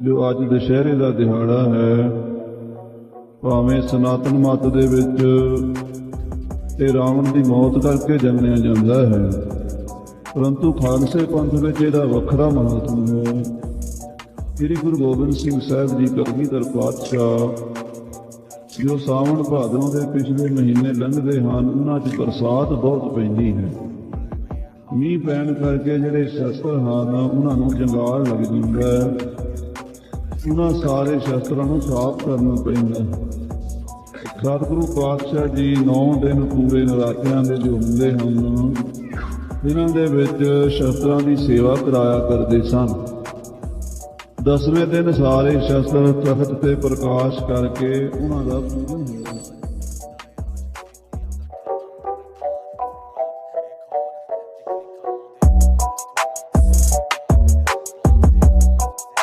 ਜੋ ਅੱਜ ਦੁਸ਼ਹਿਰੇ ਦਾ ਦਿਹਾੜਾ ਹੈ, ਭਾਵੇਂ ਸਨਾਤਨ ਮਤ ਦੇ ਵਿੱਚ ਇਹ ਰਾਵਣ ਦੀ ਮੌਤ ਕਰਕੇ ਜੰਮਿਆ ਜਾਂਦਾ ਹੈ, ਪਰੰਤੂ ਖਾਲਸੇ ਪੰਥ ਵਿੱਚ ਇਹਦਾ ਵੱਖਰਾ ਮਹੱਤਵ ਹੈ। ਸ੍ਰੀ ਗੁਰੂ ਗੋਬਿੰਦ ਸਿੰਘ ਸਾਹਿਬ ਜੀ ਕਲਗੀਧਰ ਪਾਤਸ਼ਾਹ, ਜੋ ਸਾਵਣ ਭਾਦੋਂ ਦੇ ਪਿਛਲੇ ਮਹੀਨੇ ਲੰਘਦੇ ਹਨ, ਉਹਨਾਂ 'ਚ ਬਰਸਾਤ ਬਹੁਤ ਪੈਂਦੀ ਹੈ। ਮੀਂਹ ਪੈਣ ਕਰਕੇ ਜਿਹੜੇ ਸ਼ਸਤਰ ਹਨ, ਉਹਨਾਂ ਨੂੰ ਜੰਗਾਲ ਲੱਗ ਜਾਂਦਾ ਹੈ। ਉਹਨਾਂ ਸਾਰੇ ਸ਼ਸਤਰਾਂ ਨੂੰ ਸਾਫ਼ ਕਰਨਾ ਪੈਂਦਾ ਹੈ। ਸਤਿਗੁਰੂ ਪਾਤਸ਼ਾਹ ਜੀ 9 ਦਿਨ ਪੂਰੇ ਨਰਾਤਿਆਂ ਦੇ ਜੋ ਹੁੰਦੇ ਹਨ, ਇਹਨਾਂ ਦੇ ਵਿੱਚ ਸ਼ਸਤਰਾਂ ਦੀ ਸੇਵਾ ਕਰਾਇਆ ਕਰਦੇ ਸਨ। ਦਸਵੇਂ ਦਿਨ ਸਾਰੇ ਸ਼ਸਤਰ ਤਖਤ ਤੇ ਪ੍ਰਕਾਸ਼ ਕਰਕੇ ਉਹਨਾਂ ਦਾ ਪੂਜਨ ਹੁੰਦਾ